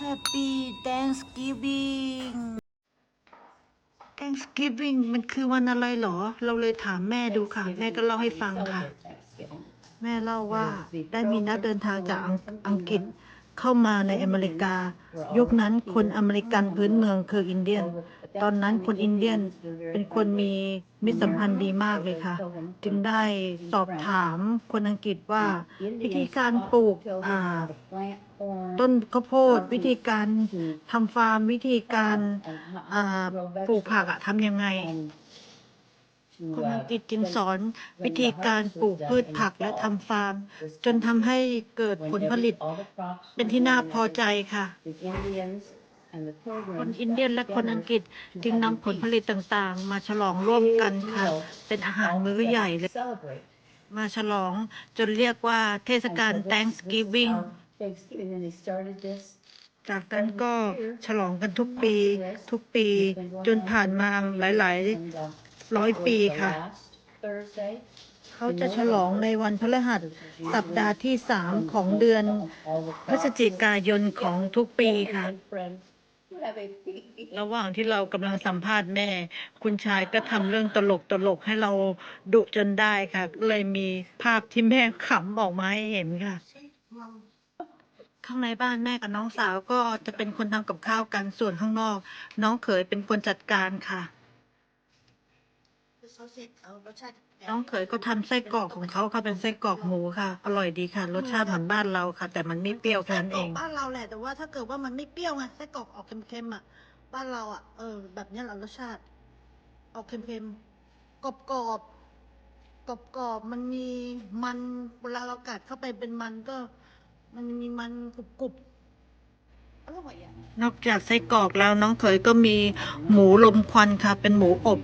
Happy Thanksgiving Thanksgiving มันคือวันอะไรเหรอ เราเลยถามแม่ดูค่ะ แม่ก็เล่าให้ฟังค่ะ แม่เล่าว่าได้มีนักเดินทางจากอังอังกฤษเข้ามาในอเมริกา ยุคนั้นคนอเมริกันพื้นเมืองคืออินเดียน ตอนนั้นคนอินเดียนเป็นคนมีมิตรสัมพันธ์ดีมากเลยค่ะ จึงได้สอบถามคนอังกฤษว่า วิธีการปลูกต้นข้าวโพด วิธีการทำฟาร์ม วิธีการปลูกผักอะทำยังไงคนอังกฤษจึงสอนวิธีการปลูกพืชผักและทำฟาร์ม จนทำให้เกิดผลผลิตเป็นที่น่าพอใจค่ะ คนอินเดียนและคนอังกฤษจึงนำผลผลิตต่างๆ มาฉลองร่วมกันค่ะ เป็นอาหารมื้อใหญ่เลยมาฉลองจนเรียกว่าเทศกาล Thanksgiving จากนั้นก็ฉลองกันทุกปีทุกปีจนผ่านมาหลายๆร้อยปีค่ะ เขาจะฉลองในวันพฤหัสสัปดาห์ที่สามของเดือนพฤศจิกายนของทุกปีค่ะ ระหว่างที่เรากำลังสัมภาษณ์แม่ คุณชายก็ทำเรื่องตลกตลกให้เราดุจนได้ค่ะ เลยมีภาพที่แม่ขำออกมาให้เห็นค่ะ ข้างในบ้านแม่กับน้องสาวก็จะเป็นคนทำกับข้าวกันส่วนข้างนอก น้องเขยเป็นคนจัดการค่ะ น้องเขยก็ทำไส้กรอกของเขาค่ะเป็นไส้กรอกหมูค่ะ อร่อยดีค่ะ รสชาติเหมือนบ้านเราค่ะ แต่มันไม่เปรี้ยวแค่นั้นเอง บ้านเราแหละแต่ว่าถ้าเกิดว่ามันไม่เปรี้ยวไงไส้กรอกออกเค็มๆอะบ้านเราอะเออแบบเนี้ยแหละรสชาติ ออกเค็มๆกรอบกรอบกรอบกรอบๆมันมีมันเวลาเรากัดเข้าไปเป็นมันก็ มันมีมันกรุบกรุบๆอร่อยอะ นอกจากไส้กรอกแล้วน้องเขยก็มีหมูลมควันค่ะ เป็นหมูอบ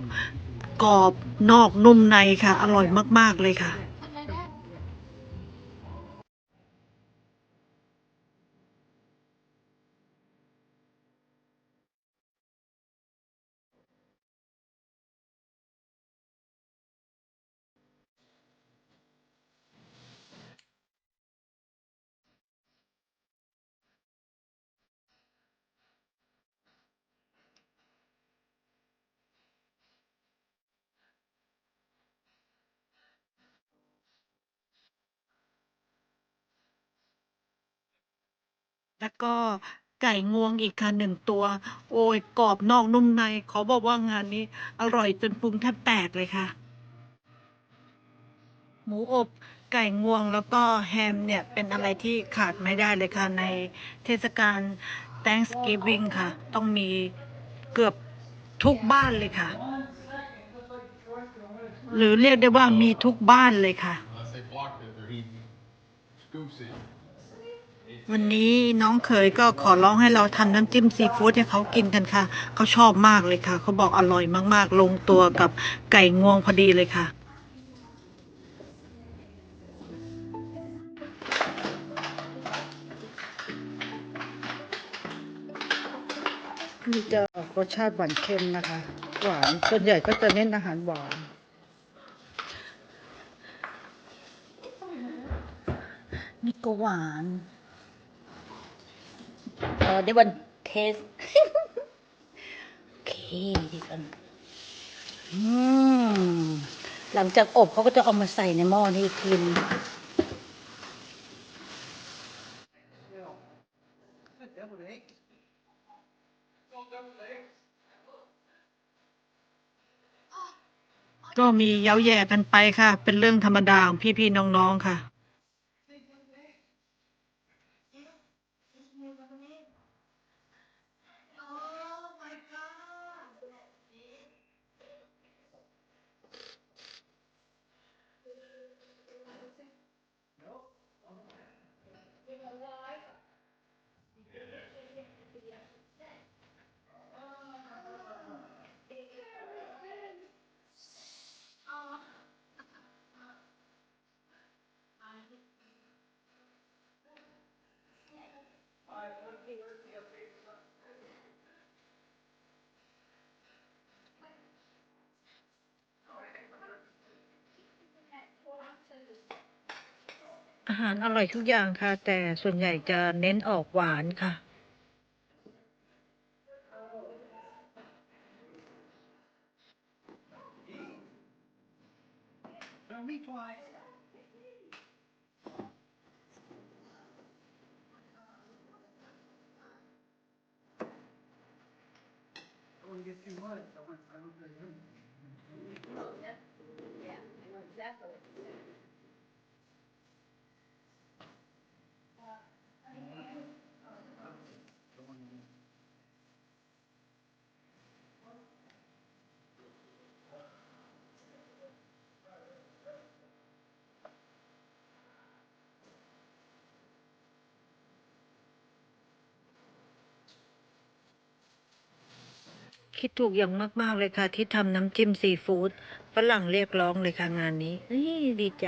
กรอบนอกนุ่มในค่ะ อร่อยมาก ๆ เลยค่ะ แล้วก็ไก่งวงอีกค่ะหนึ่งตัว โอ้ย กรอบนอกนุ่มใน ขอบอกว่างานนี้อร่อยจนปรุงแทบแตกเลยค่ะ หมูอบไก่งวงแล้วก็แฮมเนี่ย เป็นอะไรที่ขาดไม่ได้เลยค่ะ ในเทศกาล Thanksgiving ค่ะ ต้องมีเกือบทุกบ้านเลยค่ะ หรือเรียกได้ว่ามีทุกบ้านเลยค่ะ วันนี้น้องเขยก็ขอร้องให้เราทำน้ำจิ้มซีฟู้ดให้เขากินกันค่ะ เขาชอบมากเลยค่ะ เขาบอกอร่อยมากๆ ลงตัวกับไก่งวงพอดีเลยค่ะ นี่จะออกรสชาติหวานเค็มนะคะ หวานส่วนใหญ่ก็จะเน้นอาหารหวานนี่ก็หวาน เออได้วันเทสโอเคดีกันอืมหลังจากอบเขาก็จะเอามาใส่ในหม้อนี่กทีนึงก็มีเย้าแย่กันไปค่ะ เป็นเรื่องธรรมดาของพี่ๆน้องๆค่ะ หารอร่อยทุกอย่างค่ะ แต่ส่วนใหญ่จะเน้นออกหวานค่ะ Yes, you would. I would, I would, I would. Yeah, I know exactly what you said. คิดถูกอย่างมาก ๆ เลยค่ะ ที่ทำน้ำจิ้มซีฟู้ดฝรั่งเรียกร้องเลยค่ะงานนี้ดีใจ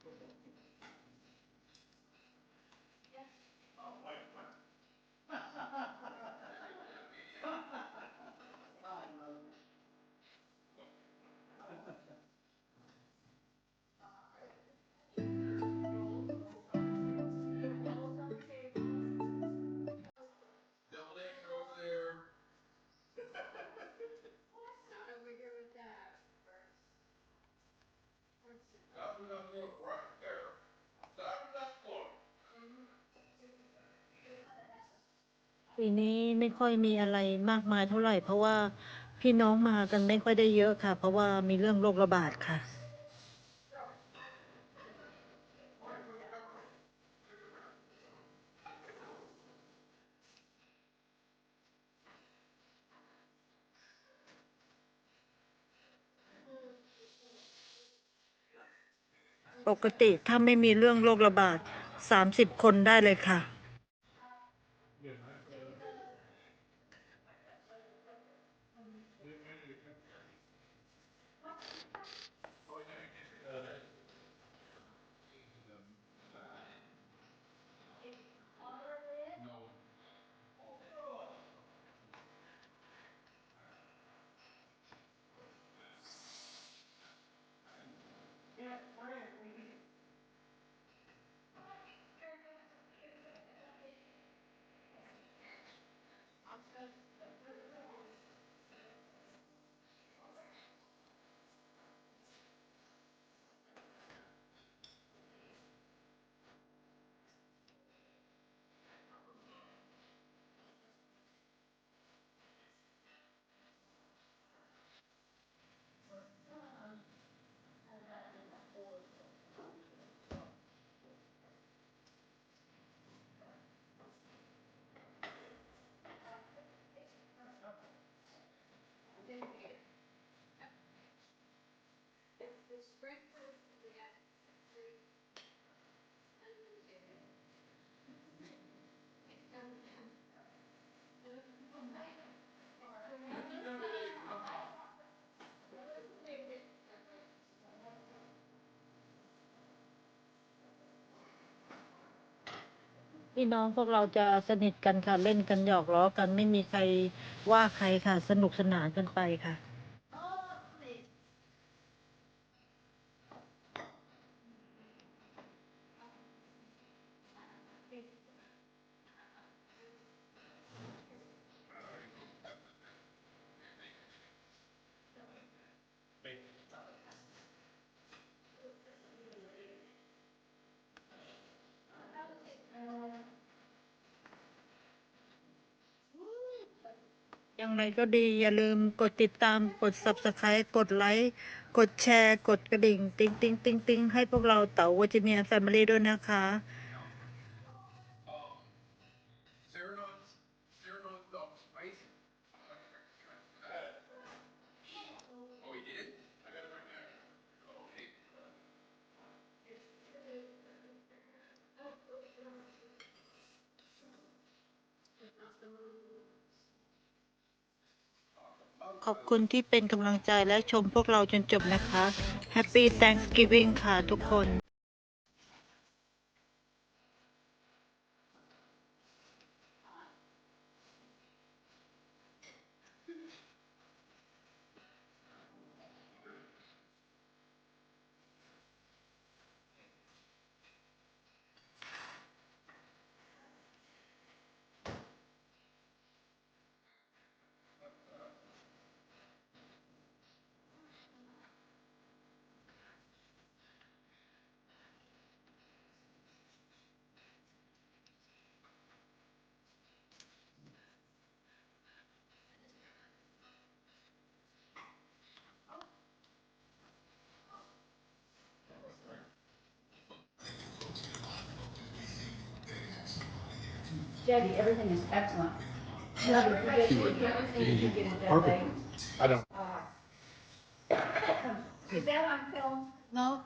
ปีนี้ไม่ค่อยมีอะไรมากมายเท่าไหร่ เพราะว่าพี่น้องมากันไม่ค่อยได้เยอะค่ะ เพราะว่ามีเรื่องโรคระบาดค่ะปกติถ้าไม่มีเรื่องโรคระบาด 30 คนได้เลยค่ะ พี่น้องพวกเราจะสนิทกันค่ะ เล่นกันหยอกล้อกันไม่มีใครว่าใครค่ะ สนุกสนานกันไปค่ะางไรก็ดี อย่าลืมกดติดตามกด subscribe กดไลค์กดแชร์ กดกระดิ่ง ติ๊งติ๊งติ๊งติ๊งให้พวกเราเต๋าวัจเมียแฟมิลี่ด้วยนะคะ อบคุณที่เป็นกำลังใจและชมพวกเราจนจบนะคะ Happy Thanksgiving ค่ะทุกคน Debbie, everything is excellent. I don't. Is that on film? No,